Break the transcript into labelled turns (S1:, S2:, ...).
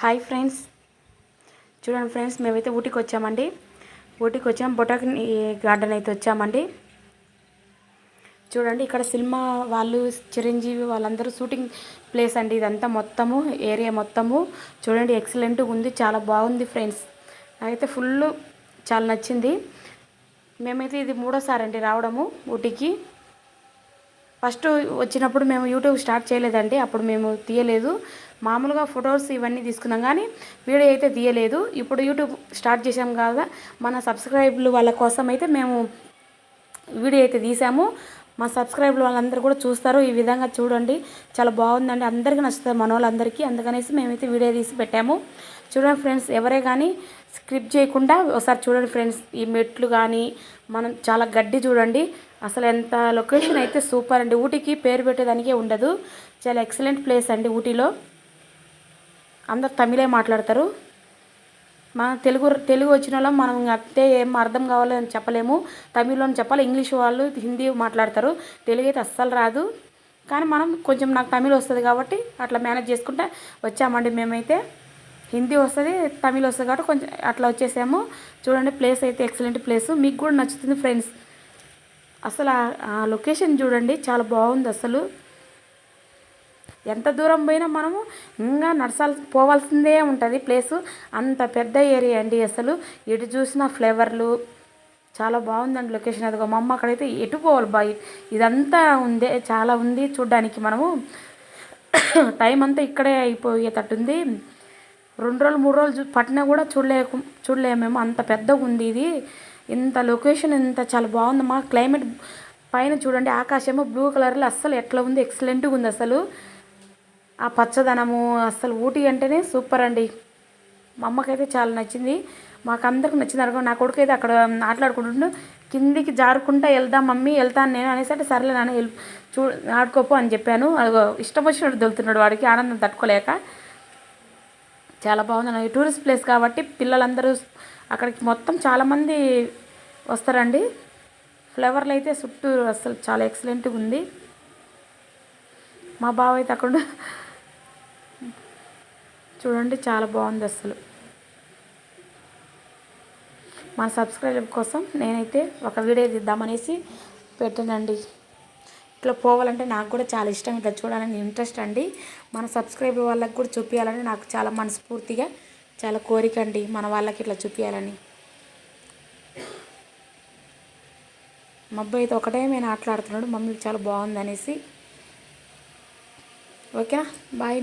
S1: Hi friends. చూడండి friends మేమైతే ఊటీకి వచ్చామండి. ఊటీకి వచ్చాం బొటాక్ గార్డెన్ అయితే వచ్చామండి. చూడండి ఇక్కడ సినిమా వాళ్ళు చిరంజీవి వాళ్ళందరూ షూటింగ్ ప్లేస్ అండి ఇదంతా మొత్తము ఏరియా మొత్తము. చూడండి ఎక్సలెంట్గా ఉంది చాలా బాగుంది ఫ్రెండ్స్. నాకైతే ఫుల్ చాలా నచ్చింది. మేమైతే ఇది మూడోసారి అండి రావడము ఊటీకి. ఫస్ట్ వచ్చినప్పుడు మేము యూట్యూబ్ స్టార్ట్ చేయలేదండి అప్పుడు మేము తీయలేదు. మామూలుగా ఫొటోస్ ఇవన్నీ తీసుకున్నాం కానీ వీడియో అయితే తీయలేదు. ఇప్పుడు యూట్యూబ్ స్టార్ట్ చేసాం కదా మన సబ్స్క్రైబ్లు వాళ్ళ కోసం అయితే మేము వీడియో అయితే తీసాము. మా సబ్స్క్రైబర్లు వాళ్ళందరూ కూడా చూస్తారు. ఈ విధంగా చూడండి. చాలా బాగుందండి. అందరికీ నచ్చుతుంది మన వాళ్ళందరికీ అందుకనేసి మేమైతే వీడియో తీసి పెట్టాము. చూడండి ఫ్రెండ్స్ ఎవరే కానీ స్క్రిప్ట్ చేయకుండా ఒకసారి చూడండి ఫ్రెండ్స్. ఈ మెట్లు కానీ మనం చాలా గడ్డి చూడండి. అసలు ఎంత లొకేషన్ అయితే సూపర్ అండి. ఊటీకి పేరు పెట్టేదానికే ఉండదు. చాలా ఎక్సలెంట్ ప్లేస్ అండి ఊటీలో. అందరు తమిళే మాట్లాడతారు. మన తెలుగు తెలుగు వచ్చిన వాళ్ళం మనం అంతే ఏం అర్థం కావాలో అని చెప్పలేము. తమిళ్ళో చెప్పాలి ఇంగ్లీష్ వాళ్ళు హిందీ మాట్లాడతారు. తెలుగు అయితే అస్సలు రాదు. కానీ మనం కొంచెం నాకు తమిళ్ వస్తుంది కాబట్టి అట్లా మేనేజ్ చేసుకుంటే వచ్చామండి మేమైతే. హిందీ వస్తుంది తమిళ్ వస్తుంది కాబట్టి కొంచెం అట్లా వచ్చేసాము. చూడండి ప్లేస్ అయితే ఎక్సలెంట్ ప్లేస్. మీకు కూడా నచ్చుతుంది ఫ్రెండ్స్. అసలు ఆ లొకేషన్ చూడండి చాలా బాగుంది అసలు. ఎంత దూరం పోయినా మనము ఇంకా నడసాల్ పోవాల్సిందే ఉంటుంది ప్లేసు. అంత పెద్ద ఏరియా అండి అసలు. ఎటు చూసిన ఫ్లేవర్లు చాలా బాగుందండి లొకేషన్. అదిగో మా అమ్మ అక్కడైతే ఎటు పోవాలి బాయ్? ఇదంతా ఉంది చాలా ఉంది చూడ్డానికి మనము. టైం అంతా ఇక్కడే అయిపోయేటట్టుంది. రెండు రోజులు మూడు రోజులు పట్టినా కూడా చూడలేకు చూడలేమేమో అంత పెద్దగా ఉంది ఇది. ఇంత లొకేషన్ ఇంత చాలా బాగుంది. మా క్లైమేట్ పైన చూడండి ఆకాశము బ్లూ కలర్లో అస్సలు ఎట్లా ఉంది ఎక్సలెంట్గా ఉంది అసలు. ఆ పచ్చదనము అసలు ఊటీ అంటేనే సూపర్ అండి. మా అమ్మకైతే చాలా నచ్చింది. మాకందరికి నచ్చింది అనుకో నా కొడుకు అయితే అక్కడ ఆటలాడుకుంటుండు. కిందికి జారుకుంటా వెళ్దాం మమ్మీ వెళ్తాను నేను అనేసి అంటే సర్లే నాన్న వెళ్ళి చూ ఆడుకోపో అని చెప్పాను. ఇష్టం వచ్చినట్టు దొలుతున్నాడు వాడికి ఆనందం తట్టుకోలేక. చాలా బాగుంది టూరిస్ట్ ప్లేస్ కాబట్టి పిల్లలందరూ అక్కడికి మొత్తం చాలామంది వస్తారండి. ఫ్లవర్లు అయితే చుట్టూ అసలు చాలా ఎక్సలెంట్గా ఉంది. మా బావ అయితే అక్కడ చూడండి చాలా బాగుంది అసలు. మన సబ్స్క్రైబర్ కోసం నేనైతే ఒక వీడియో తీద్దామనేసి పెట్టానండి. ఇట్లా పోవాలంటే నాకు కూడా చాలా ఇష్టం ఇట్లా చూడాలని ఇంట్రెస్ట్ అండి. మన సబ్స్క్రైబర్ వాళ్ళకి కూడా చూపించాలని నాకు చాలా మనస్ఫూర్తిగా చాలా కోరిక అండి మన వాళ్ళకి ఇట్లా చూపించాలని మా అబ్బాయి అయితే ఒకటే మేము ఆటలాడుతున్నాడు మమ్మీ చాలా బాగుంది అనేసి ఓకేనా? బాయ్.